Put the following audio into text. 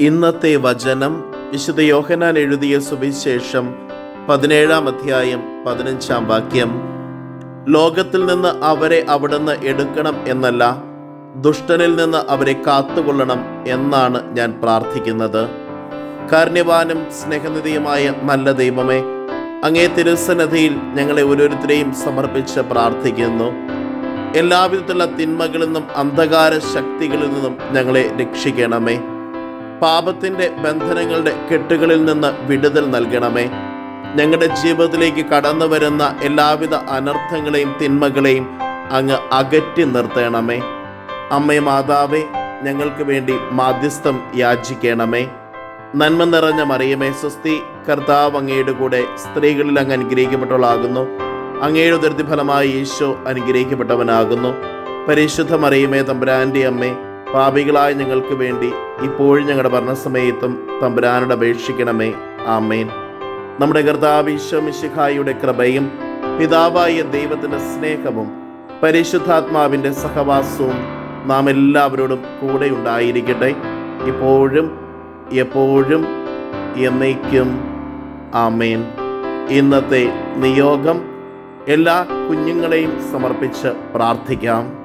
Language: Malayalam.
ഇന്നത്തെ വചനം വിശുദ്ധ യോഹനാൻ എഴുതിയ സുവിശേഷം പതിനേഴാം അധ്യായം പതിനഞ്ചാം വാക്യം. ലോകത്തിൽ നിന്ന് അവരെ അവിടുന്ന് എടുക്കണം എന്നല്ല ദുഷ്ടനിൽ നിന്ന് അവരെ കാത്തുകൊള്ളണം എന്നാണ് ഞാൻ പ്രാർത്ഥിക്കുന്നത്. കാരുണ്യവാനും സ്നേഹനിധിയുമായ നല്ല ദൈവമേ അങ്ങേ തിരുസന്നധിയിൽ ഞങ്ങളെ ഓരോരുത്തരെയും സമർപ്പിച്ച് പ്രാർത്ഥിക്കുന്നു. എല്ലാവിധത്തിലുള്ള തിന്മകളിൽ നിന്നും അന്ധകാര ശക്തികളിൽ നിന്നും ഞങ്ങളെ രക്ഷിക്കണമേ. പാപത്തിന്റെ ബന്ധനങ്ങളുടെ കെട്ടുകളിൽ നിന്ന് വിടുതൽ നൽകണമേ. ഞങ്ങളുടെ ജീവിതത്തിലേക്ക് കടന്നു വരുന്ന എല്ലാവിധ അനർത്ഥങ്ങളെയും തിന്മകളെയും അങ്ങ് അകറ്റി നിർത്തണമേ. അമ്മേ മാതാവേ ഞങ്ങൾക്ക് വേണ്ടി മാധ്യസ്ഥം യാചിക്കണമേ. നന്മ നിറഞ്ഞ മറിയമേ സ്വസ്തി കർത്താവ് അങ്ങയുടെ കൂടെ സ്ത്രീകളിൽ അങ്ങ് അനുഗ്രഹിക്കപ്പെട്ടവളാകുന്നു. അങ്ങയുടെ ദൃതിഫലമായി ഈശോ അനുഗ്രഹിക്കപ്പെട്ടവനാകുന്നു. പരിശുദ്ധ മറിയമേ തമ്പുരാന്റെ അമ്മേ പാപികളായ ഞങ്ങൾക്ക് വേണ്ടി ഇപ്പോഴും ഞങ്ങളുടെ ഭരണസമയത്തും തമ്പുരാനോട് അപേക്ഷിക്കണമേ. ആമേൻ. നമ്മുടെ കർത്താവ് ഈശോ കൃപയും പിതാവായ ദൈവത്തിന്റെ സ്നേഹവും പരിശുദ്ധാത്മാവിന്റെ സഹവാസവും നാം എല്ലാവരോടും കൂടെ ഉണ്ടായിരിക്കട്ടെ. ഇപ്പോഴും എപ്പോഴും എന്നേക്കും. ആമേൻ. ഇന്നത്തെ നിയോഗം എല്ലാ കുഞ്ഞുങ്ങളെയും സമർപ്പിച്ച് പ്രാർത്ഥിക്കാം.